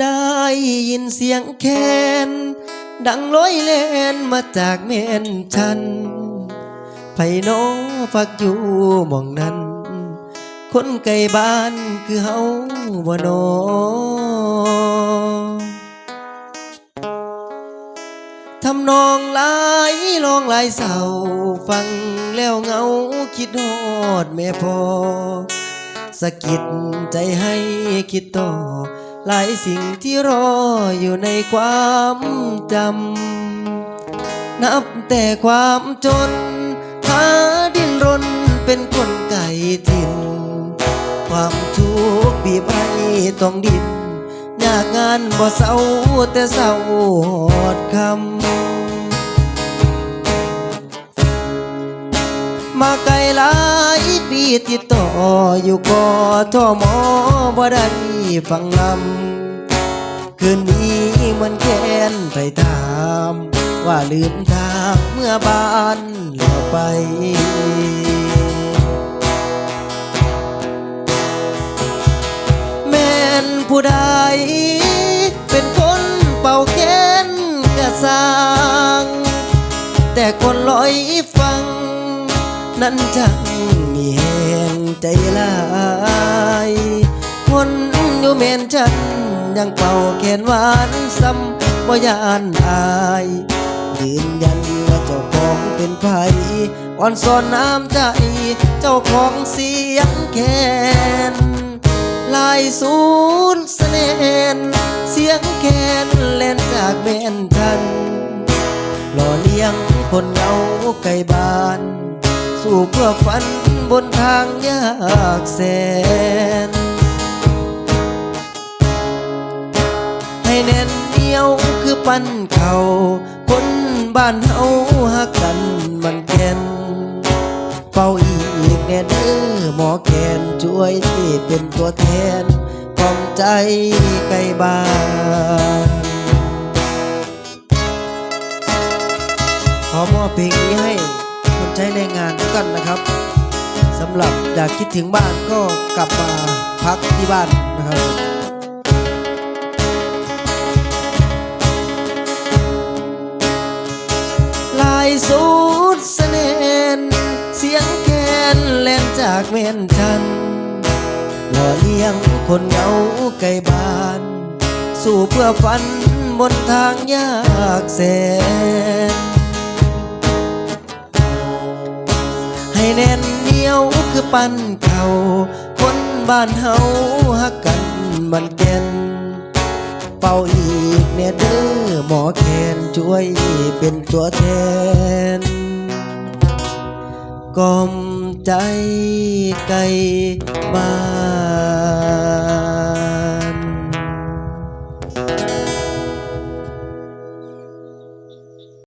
ได้ยินเสียงแคนดังลอยเล่นมาจากเมนชันไผน้องพักอยู่มองนั้น คนไกลบ้านคือเฮาบ่นอทำนองหลายลองหลายเศร้าฟังแล้วเงาคิดฮอดแม่พอสะกิดใจให้คิดต่อ หลายสิ่งที่รออยู่ในความจำ นับแต่ความจน หาดิ้นรนเป็นคนไก่ถิ่น ความทุกข์บีบให้ต้องดิ้นยากงานบ่เศร้าแต่เศร้าหอดคำ มาก ติดต่ออยู่กอทอมอบ่ได้ฟังลำคืนนี้มันแค้นไปถาม ว่าลืมทางเมื่อบ้านแล้วไปแม่นผู้ใดเป็นคนเป่าแค้นกระสร้างแต่คนลอยฟัง นั้นจังมีแหงใจลายคนอยู่เมนฉันยังเป่าแขนหวานซ้ำบ่ยานอายยืนยันว่าเจ้าของเป็นไผอ่อนสอนน้ำใจ เจ้าของเสียงแคนลายสูดเสน่ห์เสียงแคนเล่นจากเมนทันหล่อเลี้ยงคนเงาไกลบ้าน สู้เพื่อฝันบนทางยากแสน ให้แน่นเหนียวคือปั้นเขาคนบ้านเฮาหักกันมันแก่นเฝ้าอีกแน่เด้อหมอแคนช่วยที่เป็นตัวแทนกล่อมใจไกลบ้านขอมอบเพลงนี้ให้ ใช้แรงานทุกท่านนะครับสำหรับอยากคิดถึงบ้านก็กลับมาพักที่บ้านนะครับลายสูดเสน่ห์เสียงแคนแล่นจากเมนชันหล่อเลี้ยงคนเหงาไกลบ้าน สู้เพื่อฝันบนทางยากแสน ปั้นเขาคนบ้านเฮาฮักกันมันแก่นเป่าอีกเน่เด้อหมอแคนช่วยเป็นตัวแทนกล่อมใจไกลบ้าน